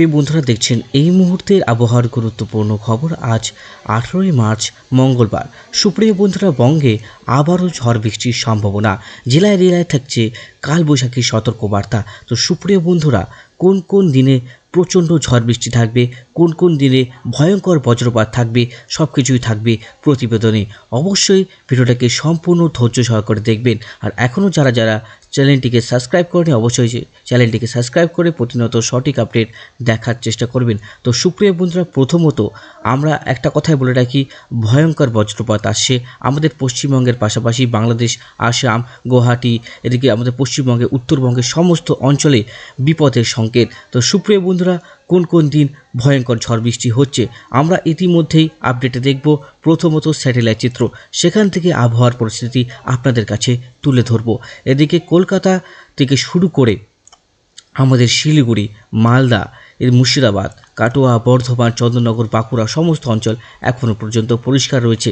প্রিয় বন্ধুরা, দেখছেন এই মুহূর্তের আবহাওয়ার গুরুত্বপূর্ণ খবর। আজ আঠেরোই মার্চ, মঙ্গলবার। সুপ্রিয় বন্ধুরা, বঙ্গে আবারও ঝড় বৃষ্টির সম্ভাবনা। জেলায় জেলায় থাকছে কালবৈশাখী সতর্কবার্তা। তো সুপ্রিয় বন্ধুরা, কোন কোন দিনে প্রচণ্ড ঝড় বৃষ্টি থাকবে? কোন কোন দিনে ভয়ঙ্কর বজ্রপাত থাকবে সব কিছুই থাকবে প্রতিবেদনে। অবশ্যই ভিডিওটাকে সম্পূর্ণ ধৈর্য সহকারে দেখবেন। আর এখনও যারা যারা চ্যানেলটিকে সাবস্ক্রাইব করেনি অবশ্যই চ্যানেলটিকে সাবস্ক্রাইব করে প্রতিনিয়ত সঠিক আপডেট দেখার চেষ্টা করবেন। তো সুপ্রিয় বন্ধুরা, প্রথমত আমরা একটা কথাই বলে রাখি, ভয়ঙ্কর বজ্রপাত আসছে আমাদের পশ্চিমবঙ্গের পাশাপাশি বাংলাদেশ, আসাম, গুয়াহাটি, এদিকে আমাদের পশ্চিমবঙ্গে উত্তরবঙ্গের সমস্ত অঞ্চলে বিপদের সংকেত। তো সুপ্রিয় বন্ধুরা কোন কোন দিন ভয়ঙ্কর ঝড় বৃষ্টি হচ্ছে, আমরা ইতিমধ্যেই আপডেটে দেখব। প্রথমত স্যাটেলাইট চিত্র, সেখান থেকে আবহাওয়ার পরিস্থিতি আপনাদের কাছে তুলে ধরব। এদিকে কলকাতা থেকে শুরু করে আমাদের শিলিগুড়ি, মালদা, এর মুর্শিদাবাদ, কাটোয়া, বর্ধমান, চন্দননগর, বাঁকুড়া, সমস্ত অঞ্চল এখনও পর্যন্ত পরিষ্কার রয়েছে।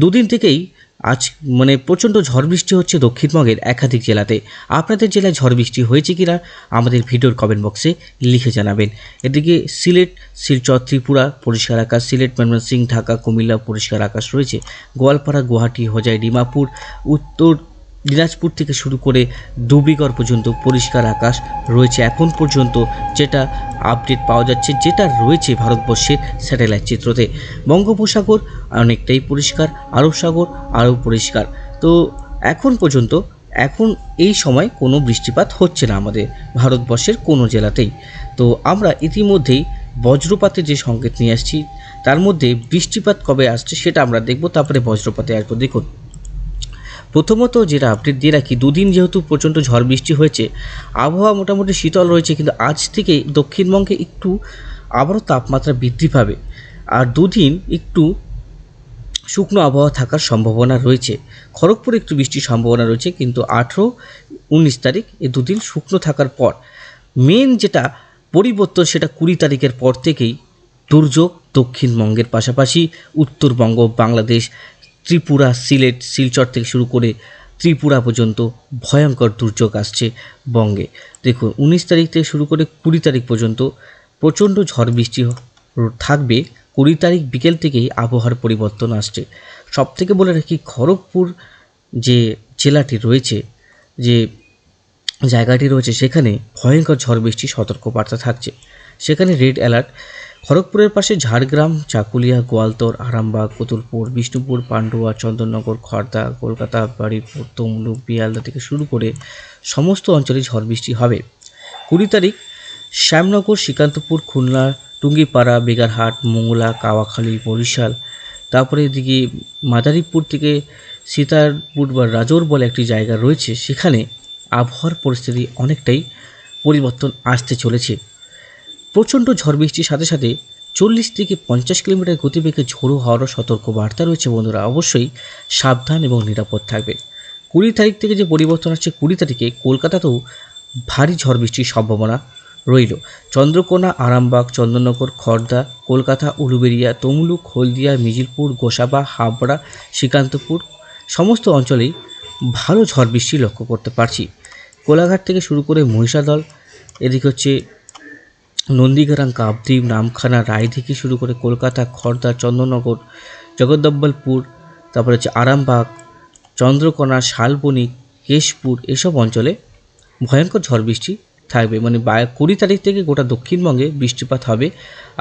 দুদিন থেকেই আজ মানে প্রচণ্ড ঝড় বৃষ্টি হচ্ছে দক্ষিণবঙ্গের একাধিক জেলাতে। আপনাদের জেলায় ঝড় বৃষ্টি হয়েছে কিনা আমাদের ভিডিওর কমেন্ট বক্সে লিখে জানাবেন। এদিকে সিলেট, শিলচর, ত্রিপুরা পরিষ্কার আকাশ, সিলেট ময়মনসিংহ ঢাকা, কুমিল্লা পরিষ্কার আকাশ রয়েছে। গোয়ালপাড়া, গুয়াহাটি, হোজাই, ডিমাপুর, উত্তর দিনাজপুর থেকে শুরু করে ডুবিগড় পর্যন্ত পরিষ্কার আকাশ রয়েছে এখন পর্যন্ত যেটা আপডেট পাওয়া যাচ্ছে, যেটা রয়েছে ভারতবর্ষের স্যাটেলাইট চিত্রতে। বঙ্গোপসাগর অনেকটাই পরিষ্কার, আরব সাগর আরও পরিষ্কার। তো এখন পর্যন্ত, এখন এই সময় কোনো বৃষ্টিপাত হচ্ছে না আমাদের ভারতবর্ষের কোনো জেলাতেই। তো আমরা ইতিমধ্যেই বজ্রপাতের যে সংকেত নিয়ে আসছি, তার মধ্যে বৃষ্টিপাত কবে আসছে সেটা আমরা দেখব, তারপরে বজ্রপাতে আসব। দেখুন প্রথমত যেটা আপডেট দিয়ে রাখি, দুদিন যেহেতু প্রচণ্ড ঝড় বৃষ্টি হয়েছে, আবহাওয়া মোটামুটি শীতল রয়েছে, কিন্তু আজ থেকে দক্ষিণবঙ্গে একটু আবারও তাপমাত্রা বৃদ্ধি পাবে। আর দুদিন একটু শুকনো আবহাওয়া থাকার সম্ভাবনা রয়েছে। খড়গপুরে একটু বৃষ্টির সম্ভাবনা রয়েছে, কিন্তু আঠেরো উনিশ তারিখ এ দুদিন শুকনো থাকার পর। মেন যেটা পরিবর্তন সেটা কুড়ি তারিখের পর থেকেই দুর্যোগ দক্ষিণবঙ্গের পাশাপাশি উত্তরবঙ্গ, বাংলাদেশ ত্রিপুরা সিলেট শিলচর থেকে শুরু করে ত্রিপুরা পর্যন্ত ভয়ঙ্কর দুর্যোগ আসছে বঙ্গে। দেখুন, উনিশ তারিখ থেকে শুরু করে কুড়ি তারিখ পর্যন্ত প্রচণ্ড ঝড় বৃষ্টি থাকবে। কুড়ি তারিখ বিকেল থেকেই আবহাওয়ার পরিবর্তন আসছে। সব থেকে বলে রাখি, খড়গপুর যে জেলাটি রয়েছে, যে জায়গাটি রয়েছে, সেখানে ভয়ঙ্কর ঝড় বৃষ্টির সতর্কবার্তা থাকছে। সেখানে রেড অ্যালার্ট খড়গপুরের পাশে ঝাড়গ্রাম, চাকুলিয়া, গোয়ালতর, আরামবাগ কতুলপুর বিষ্ণুপুর, পান্ডুয়া, চন্দননগর খড়দা কলকাতা বাড়িপুর তমলুক বিয়ালদা থেকে শুরু করে সমস্ত অঞ্চলে ঝড় বৃষ্টি হবে। কুড়ি তারিখ, শ্যামনগর, শ্রীকান্তপুর, খুলনা, টুঙ্গিপাড়া, বেগারহাট, মোংলা, কাওয়াখালী, বরিশাল, তারপরে এদিকে মাদারীপুর থেকে সীতারপুর বা রাজোর বলে একটি জায়গা রয়েছে, সেখানে আবহাওয়ার পরিস্থিতি অনেকটাই পরিবর্তন আসতে চলেছে। প্রচণ্ড ঝড় বৃষ্টির সাথে সাথে চল্লিশ থেকে পঞ্চাশ কিলোমিটার গতিবেগে ঝোড়ো হওয়ারও সতর্ক বার্তা রয়েছে বন্ধুরা। অবশ্যই সাবধান এবং নিরাপদ থাকবেন। কুড়ি তারিখ থেকে যে পরিবর্তন আসছে, কুড়ি তারিখে কলকাতাতেও ভারী ঝড় বৃষ্টির সম্ভাবনা রইল। চন্দ্রকোনা, আরামবাগ, চন্দননগর খড়দা কলকাতা উলুবেড়িয়া তমলুক, হলদিয়া, মিজিলপুর, গোসাবা, হাবড়া, শ্রীকান্তপুর সমস্ত অঞ্চলেই ভালো ঝড় বৃষ্টি লক্ষ্য করতে পারছি। কোলাঘাট থেকে শুরু করে মহিষাদল, এদিকে হচ্ছে নন্দীগ্রাম কাবদ্বীপ নামখানা রায় থেকে শুরু করে কলকাতা খড়দা চন্দননগর, জগদ্দব্বলপুর, তারপরে হচ্ছে আরামবাগ, চন্দ্রকোনা, শালবনি, কেশপুর এসব অঞ্চলে ভয়ঙ্কর ঝড় বৃষ্টি থাকবে। মানে কুড়ি তারিখ থেকে গোটা দক্ষিণবঙ্গে বৃষ্টিপাত হবে।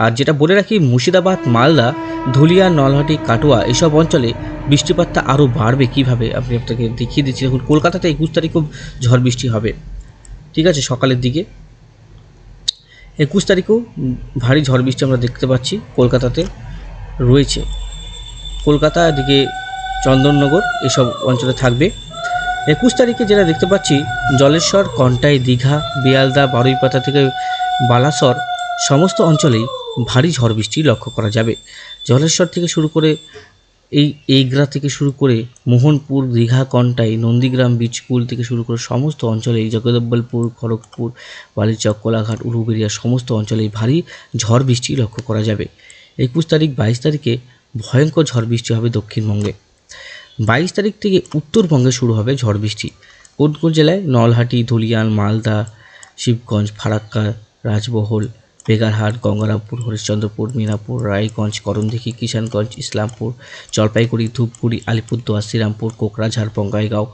আর যেটা বলে রাখি, মুর্শিদাবাদ, মালদা, ধুলিয়া, নলহাটি, কাটোয়া এসব অঞ্চলে বৃষ্টিপাতটা আরও বাড়বে কীভাবে? আপনি আপনাকে দেখিয়ে দিচ্ছি। দেখুন, কলকাতাতে একুশ তারিখও ঝড় বৃষ্টি হবে। ঠিক আছে, সকালের দিকে। একুশ তারিখেও ভারী ঝড় বৃষ্টি আমরা দেখতে পাচ্ছি কলকাতাতে রয়েছে। কলকাতা এদিকে চন্দননগর এসব অঞ্চলে থাকবে। একুশ তারিখে যেটা দেখতে পাচ্ছি, জলেশ্বর, কন্টাই, দীঘা, বেয়ালদা বারুইপাতা থেকে বালাসর সমস্ত অঞ্চলেই ভারী ঝড় বৃষ্টি লক্ষ্য করা যাবে। জলেশ্বর থেকে শুরু করে এই এইগ্রা থেকে শুরু করে মোহনপুর, দীঘা, কন্টাই, নন্দীগ্রাম বীজকুল থেকে শুরু করে সমস্ত অঞ্চলে এই জগদব্বলপুর খড়গপুর, বালিচক, কোলাঘাট, উলুবেড়িয়া সমস্ত অঞ্চলেই ভারী ঝড় বৃষ্টি লক্ষ্য করা যাবে। একুশ তারিখ, বাইশ তারিখে ভয়ঙ্কর ঝড় বৃষ্টি হবে দক্ষিণবঙ্গে। বাইশ তারিখ থেকে উত্তরবঙ্গে শুরু হবে ঝড় বৃষ্টি। কোন কোন জেলায় নলহাটি, ধুলিয়ান, মালদা, শিবগঞ্জ, ফারাক্কা, রাজবহল বেগারহাট গঙ্গারামপুর, হরিশ্চন্দ্রপুর, মিনাপুর, রায়গঞ্জ, করণদিঘি, কিষানগঞ্জ, ইসলামপুর, জলপাইগুড়ি, ধূপগুড়ি, আলিপুরদুয়ার, শ্রীরামপুর কোকরাঝাড় বঙ্গাইগাঁও,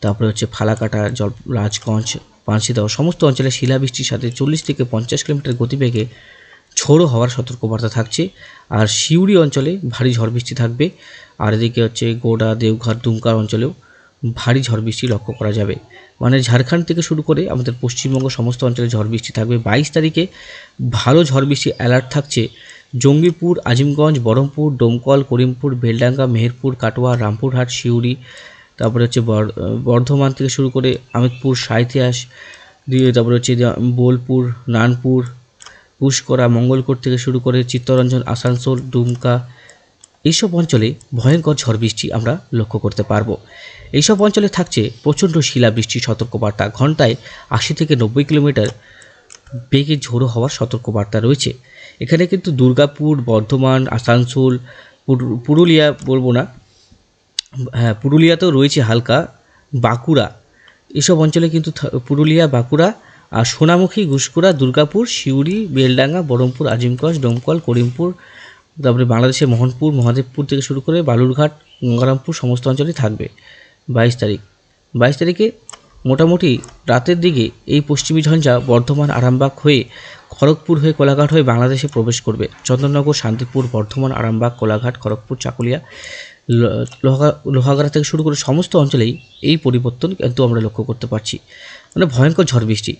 তারপরে হচ্ছে ফালাকাটা, জল, রাজগঞ্জ পাঁচিদাও সমস্ত অঞ্চলে শিলাবৃষ্টির সাথে চল্লিশ থেকে পঞ্চাশ কিলোমিটার গতিবেগে ঝোড়ো হওয়ার সতর্কবার্তা থাকছে। আর সিউড়ি অঞ্চলে ভারী ঝড় বৃষ্টি থাকবে। আর এদিকে হচ্ছে গোডা, দেওঘর, দুমকার অঞ্চলেও ভারী ঝড় বৃষ্টি লক্ষ্য করা যাবে। মানে ঝাড়খণ্ড থেকে শুরু করে আমাদের পশ্চিমবঙ্গ সমস্ত অঞ্চলে ঝড় বৃষ্টি থাকবে। বাইশ তারিখে ভালো ঝড় বৃষ্টি অ্যালার্ট থাকছে জঙ্গিপুর, আজিমগঞ্জ বহরমপুর ডোমকল, করিমপুর, বেলডাঙ্গা, মেহেরপুর, কাটোয়া, রামপুরহাট সিউড়ি তারপরে হচ্ছে বর- বর্ধমান থেকে শুরু করে আমিরপুর সাঁইতিয়াস দিয়ে তারপরে হচ্ছে বোলপুর, নানপুর, পুষ্করা, মঙ্গলকোট থেকে শুরু করে চিত্তরঞ্জন, আসানসোল, দুমকা, এইসব অঞ্চলে ভয়ঙ্কর ঝড় বৃষ্টি আমরা লক্ষ্য করতে পারব। এইসব অঞ্চলে থাকছে প্রচণ্ড শিলাবৃষ্টির সতর্কবার্তা। ঘন্টায় আশি থেকে নব্বই কিলোমিটার বেগে ঝোড়ো হওয়ার সতর্কবার্তা রয়েছে। এখানে কিন্তু দুর্গাপুর, বর্ধমান, আসানসোল, পুরু- পুরুলিয়া বলব না হ্যাঁ পুরুলিয়াতেও রয়েছে হালকা। বাঁকুড়া, এসব অঞ্চলে কিন্তু পুরুলিয়া, বাঁকুড়া আর সোনামুখী ঘুষকুড়া দুর্গাপুর, সিউড়ি, বেলডাঙ্গা, বহরমপুর, আজিমগঞ্জ, ডোমকল, করিমপুর, তারপরে বাংলাদেশের মোহনপুর, মহাদেবপুর থেকে শুরু করে বালুরঘাট, গঙ্গারামপুর সমস্ত অঞ্চলেই থাকবে। বাইশ তারিখ। বাইশ তারিখে মোটামুটি রাতের দিকে এই পশ্চিমী ঝঞ্ঝা বর্ধমান আরামবাগ হয়ে খড়গপুর হয়ে কোলাঘাট হয়ে বাংলাদেশে প্রবেশ করবে। চন্দননগর, শান্তিপুর, বর্ধমান, আরামবাগ, কোলাঘাট, খড়গপুর, চাকুলিয়া লোহা লোহাগাড়া থেকে শুরু করে সমস্ত অঞ্চলেই এই পরিবর্তন কিন্তু আমরা লক্ষ্য করতে পারছি। মানে ভয়ঙ্কর ঝড় বৃষ্টি।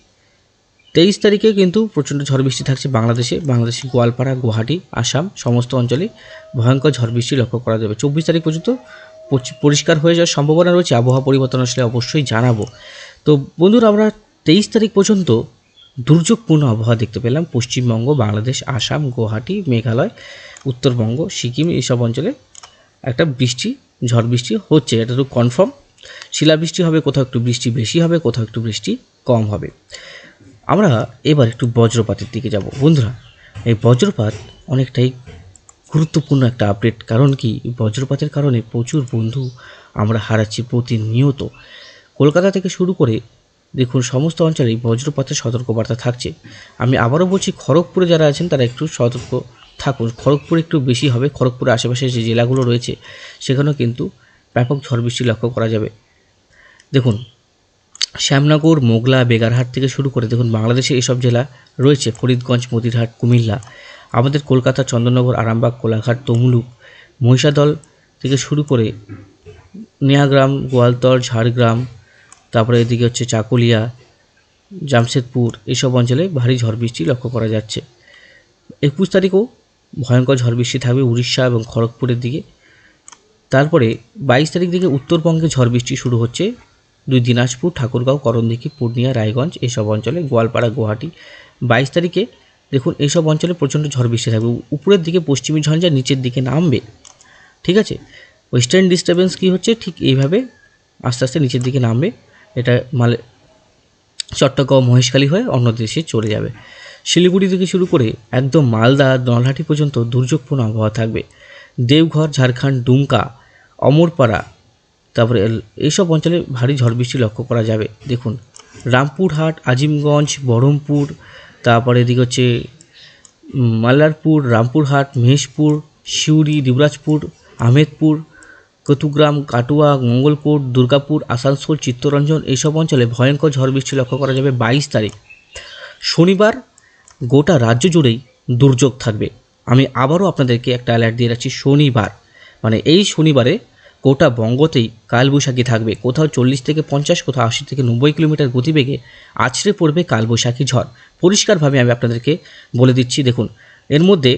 তেইশ তারিখে কিন্তু প্রচণ্ড ঝড় বৃষ্টি থাকছে বাংলাদেশে। বাংলাদেশের গোয়ালপাড়া, গুয়াহাটি, আসাম সমস্ত অঞ্চলে ভয়ঙ্কর ঝড় বৃষ্টি লক্ষ্য করা যাবে। চব্বিশ তারিখ পর্যন্ত পরিষ্কার হয়ে যাওয়ার সম্ভাবনা রয়েছে, আবহাওয়া পরিবর্তন আসলে অবশ্যই জানাব। তো বন্ধুরা, আমরা তেইশ তারিখ পর্যন্ত দুর্যোগপূর্ণ আবহাওয়া দেখতে পেলাম। পশ্চিমবঙ্গ, বাংলাদেশ, আসাম, গুয়াহাটি, মেঘালয়, উত্তরবঙ্গ, সিকিম, এইসব অঞ্চলে একটা বৃষ্টি, ঝড় বৃষ্টি হচ্ছে। এটা তো কনফার্ম শিলাবৃষ্টি হবে, কোথাও একটু বৃষ্টি বেশি হবে, কোথাও একটু বৃষ্টি কম হবে। আমরা এবার একটু বজ্রপাতের দিকে যাব। বন্ধুরা, এই বজ্রপাত অনেকটাই গুরুত্বপূর্ণ একটা আপডেট কারণ কি? বজ্রপাতের কারণে প্রচুর বন্ধু আমরা হারাচ্ছি প্রতিনিয়ত। কলকাতা থেকে শুরু করে, দেখুন, সমস্ত অঞ্চলেই বজ্রপাতের সতর্কবার্তা থাকছে। আমি আবারও বলছি, খড়গপুরে যারা আছেন, তারা একটু সতর্ক থাকুন। খড়গপুর একটু বেশি হবে। খড়গপুরের আশেপাশে যে জেলাগুলো রয়েছে, সেখানেও কিন্তু ব্যাপক ঝড় বৃষ্টি লক্ষ্য করা যাবে। দেখুন, শ্যামনগর, মোগলা, বেগারহাট থেকে শুরু করে, দেখুন বাংলাদেশে এসব জেলা রয়েছে। ফরিদগঞ্জ, মতিরহাট, কুমিল্লা। আমাদের কলকাতা, চন্দননগর, আরামবাগ, কোলাঘাট, তমলুক, মহিষাদল থেকে শুরু করে নিয়াগ্রাম গোয়ালতর ঝাড়গ্রাম, তারপরে এদিকে হচ্ছে চাকুলিয়া, জামশেদপুর, এসব অঞ্চলে ভারী ঝড় বৃষ্টি লক্ষ্য করা যাচ্ছে। একুশ তারিখেও ভয়ঙ্কর ঝড় বৃষ্টি থাকবে উড়িষ্যা এবং খড়গপুরের দিকে। তারপরে বাইশ তারিখ থেকে উত্তরবঙ্গে ঝড় বৃষ্টি শুরু হচ্ছে। দুই দিনাজপুর, ঠাকুরগাঁও, করণদিঘি, পূর্ণিয়া, রায়গঞ্জ, এসব অঞ্চলে গোয়ালপাড়া, গুয়াহাটি। বাইশ তারিখে দেখুন, এইসব অঞ্চলে প্রচণ্ড ঝড় বৃষ্টি থাকবে। উপরের দিকে পশ্চিমী ঝঞ্ঝা নিচের দিকে নামবে। ঠিক আছে? ওয়েস্টার্ন ডিস্টারবেন্স কী হচ্ছে? ঠিক এইভাবে আস্তে আস্তে নিচের দিকে নামবে। এটা মালে চট্টগ্রাম মহেশখালী হয়ে অন্য দেশে চলে যাবে। শিলিগুড়ি থেকে শুরু করে একদম মালদা, নলহাটি পর্যন্ত দুর্যোগপূর্ণ আবহাওয়া থাকবে। দেওঘর, ঝাড়খণ্ড, দুমকা, অমরপাড়া, তারপরে এইসব অঞ্চলে ভারী ঝড় বৃষ্টি লক্ষ্য করা যাবে। দেখুন, রামপুরহাট, আজিমগঞ্জ, বহরমপুর তারপরে এদিকে হচ্ছে মাল্লারপুর, রামপুরহাট, মহেশপুর, সিউড়ি, দিবরাজপুর, আহমেদপুর, কতুগ্রাম, কাটুয়া, মঙ্গলকোট, দুর্গাপুর, আসানসোল, চিত্তরঞ্জন এইসব অঞ্চলে ভয়ঙ্কর ঝড় বৃষ্টি লক্ষ্য করা যাবে বাইশ তারিখ। শনিবার গোটা রাজ্য জুড়েই দুর্যোগ থাকবে। আমি আবারও আপনাদেরকে একটা অ্যালার্ট দিয়ে রাখছি, শনিবার। মানে এই শনিবারে গোটা বঙ্গতেই কালবৈশাখী থাকবে। কোথাও চল্লিশ থেকে পঞ্চাশ, কোথাও আশি থেকে নব্বই কিলোমিটার গতিবেগে আছড়ে পড়বে কালবৈশাখী ঝড়। পরিষ্কারভাবে আমি আপনাদেরকে বলে দিচ্ছি, দেখুন, এর মধ্যে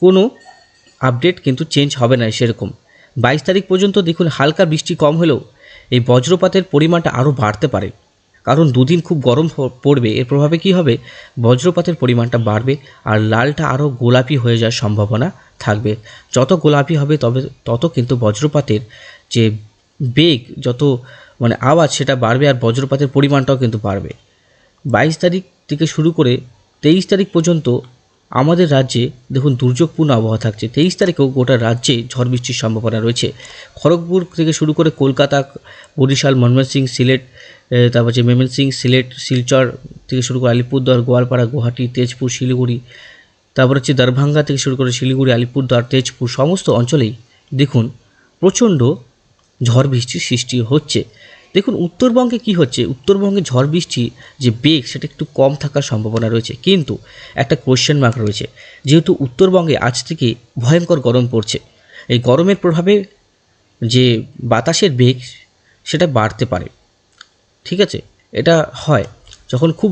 কোনো আপডেট কিন্তু চেঞ্জ হবে না সেরকম। বাইশ তারিখ পর্যন্ত দেখুন হালকা বৃষ্টি কম হলেও এই বজ্রপাতের পরিমাণটা আরও বাড়তে পারে। কারণ দুদিন খুব গরম পড়বে, এর প্রভাবে কি হবে? বজ্রপাতের পরিমাণটা বাড়বে আর লালটা আরও গোলাপি হয়ে যাওয়ার সম্ভাবনা থাকবে। যত গোলাপি হবে তবে তত কিন্তু বজ্রপাতের যে বেগ, যত মানে আওয়াজ সেটা বাড়বে আর বজ্রপাতের পরিমাণটাও কিন্তু বাড়বে। বাইশ তারিখ থেকে শুরু করে তেইশ তারিখ পর্যন্ত আমাদের রাজ্যে দেখুন দুর্যোগপূর্ণ আবহাওয়া থাকছে। তেইশ তারিখেও গোটা রাজ্যে ঝড় বৃষ্টির সম্ভাবনা রয়েছে। খড়গপুর থেকে শুরু করে কলকাতা, বরিশাল, ময়মনসিংহ, সিলেট তারপর হচ্ছে মেমেনসিং সিলেট, শিলচর থেকে শুরু করে আলিপুরদুয়ার, গোয়ালপাড়া, গুয়াহাটি, তেজপুর, শিলিগুড়ি, তারপর হচ্ছে দরভাঙ্গা থেকে শুরু করে শিলিগুড়ি, আলিপুরদুয়ার, তেজপুর সমস্ত অঞ্চলেই দেখুন প্রচণ্ড ঝড় বৃষ্টির সৃষ্টি হচ্ছে। দেখুন উত্তরবঙ্গে কি হচ্ছে? উত্তরবঙ্গে ঝড় বৃষ্টি যে বেগ, সেটা একটু কম থাকার সম্ভাবনা রয়েছে। কিন্তু একটা কোয়েশ্চেন মার্ক রয়েছে, যেহেতু উত্তরবঙ্গে আজ থেকে ভয়ঙ্কর গরম পড়ছে, এই গরমের প্রভাবে যে বাতাসের বেগ, সেটা বাড়তে পারে। ঠিক আছে? এটা হয়। যখন খুব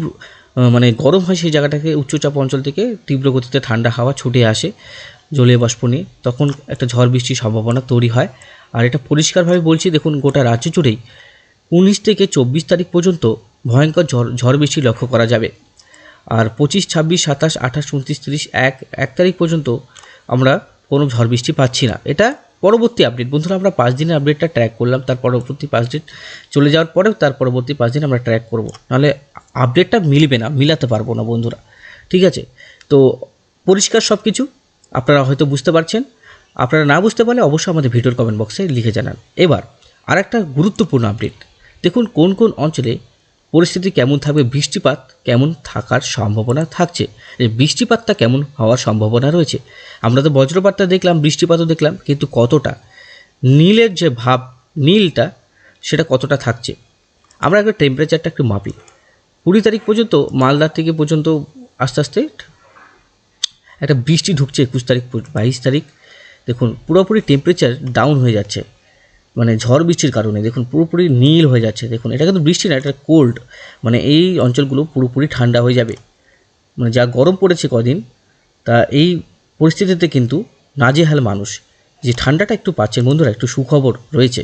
মানে গরম হয় সেই জায়গাটাকে উচ্চচাপ অঞ্চল থেকে তীব্র গতিতে ঠান্ডা হাওয়া ছুটে আসে জলীয় বাষ্প নিয়ে, তখন একটা ঝড় বৃষ্টির সম্ভাবনা তৈরি হয়। আর এটা পরিষ্কারভাবে বলছি, দেখুন, গোটা রাজ্য জুড়েই উনিশ থেকে চব্বিশ তারিখ পর্যন্ত ভয়ঙ্কর ঝড় ঝড় বৃষ্টি লক্ষ্য করা যাবে। আর পঁচিশ, ছাব্বিশ, সাতাশ, আঠাশ, উনত্রিশ, তিরিশ, এক এক তারিখ পর্যন্ত আমরা কোনো ঝড় বৃষ্টি পাচ্ছি না। এটা পরবর্তী আপডেট বন্ধুরা, আমরা পাঁচ দিনের আপডেটটা ট্র্যাক করলাম, তার পরবর্তী পাঁচ দিন চলে যাওয়ার পরেও তার পরবর্তী পাঁচ দিন আমরা ট্র্যাক করব। নাহলে আপডেটটা মিলবে না, মিলাতে পারব না বন্ধুরা। ঠিক আছে? তো পরিষ্কার সব কিছু আপনারা হয়তো বুঝতে পারছেন। আপনারা না বুঝতে পারলে অবশ্যই আমাদের ভিডিওর কমেন্ট বক্সে লিখে জানান। এবার, আরেকটা গুরুত্বপূর্ণ আপডেট দেখুন, কোন কোন অঞ্চলে পরিস্থিতি কেমন থাকবে, বৃষ্টিপাত কেমন থাকার সম্ভাবনা থাকছে? বৃষ্টিপাতটা কেমন হওয়ার সম্ভাবনা রয়েছে? আমরা তো বজ্রপাতটা দেখলাম, বৃষ্টিপাতও দেখলাম, কিন্তু কতটা? নীলের যে ভাব, নীলটা, সেটা কতটা থাকছে? আমরা একটা টেম্পারেচারটা একটু মাপি। কুড়ি তারিখ পর্যন্ত মালদার থেকে পর্যন্ত আস্তে আস্তে একটা বৃষ্টি ঢুকছে একুশ তারিখ বাইশ তারিখ। দেখুন, পুরোপুরি টেম্পারেচার ডাউন হয়ে যাচ্ছে। মানে ঝড় বৃষ্টির কারণে, দেখুন পুরোপুরি নীল হয়ে যাচ্ছে, দেখুন, এটা কিন্তু বৃষ্টি না, এটা কোল্ড মানে এই অঞ্চলগুলো পুরোপুরি ঠান্ডা হয়ে যাবে। মানে যা গরম পড়েছে কদিন, তা এই পরিস্থিতিতে কিন্তু নাজেহাল মানুষ। যে ঠান্ডাটা একটু পাচ্ছেন বন্ধুরা, একটু সুখবর রয়েছে।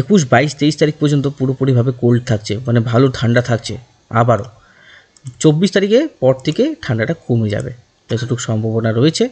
একুশ, বাইশ, তেইশ তারিখ পর্যন্ত পুরোপুরিভাবে কোল্ড থাকছে মানে ভালো ঠান্ডা থাকছে আবারও। চব্বিশ তারিখে পর থেকে ঠান্ডাটা কমে যাবে, যতটুকু সম্ভাবনা রয়েছে।